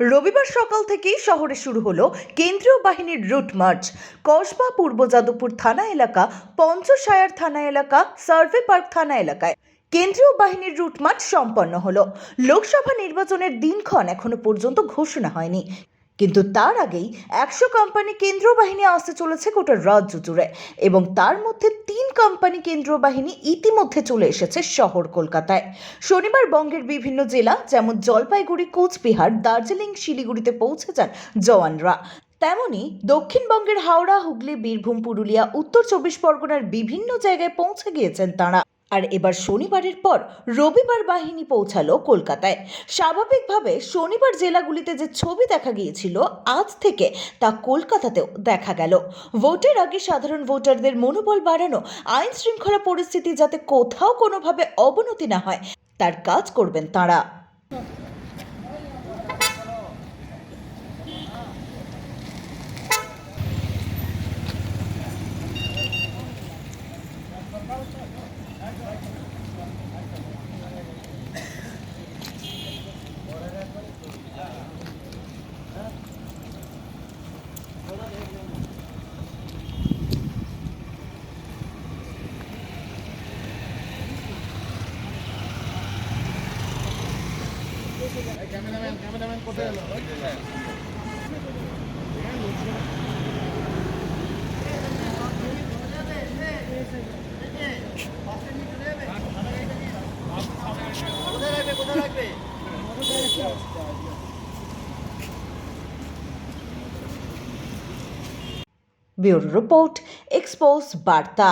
রবিবার সকাল থেকেই শহরে শুরু হল কেন্দ্রীয় বাহিনীর রুট মার্চ। কসবা পূর্ব যাদবপুর থানা এলাকা, পঞ্চশায়ার থানা এলাকা, সার্ভে পার্ক থানা এলাকায় কেন্দ্রীয় বাহিনীর রুট মার্চ সম্পন্ন হলো। লোকসভা নির্বাচনের দিনক্ষণ এখনও পর্যন্ত ঘোষণা হয়নি। কিন্তু তার আগেই একশো কোম্পানি কেন্দ্রীয় বাহিনী আসতে চলেছে গোটা রাজ্য জুড়ে এবং তার মধ্যে তিন কোম্পানি কেন্দ্রীয় বাহিনী ইতিমধ্যে চলে এসেছে শহর কলকাতায়। শনিবার বঙ্গের বিভিন্ন জেলা, যেমন জলপাইগুড়ি, কোচবিহার, দার্জিলিং, শিলিগুড়িতে পৌঁছে যান জওয়ানরা। তেমনি দক্ষিণবঙ্গের হাওড়া, হুগলি, বীরভূম, পুরুলিয়া, উত্তর চব্বিশ পরগনার বিভিন্ন জায়গায় পৌঁছে গিয়েছেন তাঁরা। আর এবার শনিবারের পর রবিবার বাহিনী পৌঁছালো কলকাতায়। স্বাভাবিকভাবে শনিবার জেলাগুলিতে যে ছবি দেখা গিয়েছিল আজ থেকে তা কলকাতাতেও দেখা গেল। ভোটের আগে সাধারণ ভোটারদের মনোবল বাড়ানো, আইন শৃঙ্খলা পরিস্থিতি যাতে কোথাও কোনোভাবে অবনতি না হয়, তার কাজ করবেন তাঁরা। ক্যামেরাম্যান ব্যুরো রিপোর্ট এক্সপোজ বার্তা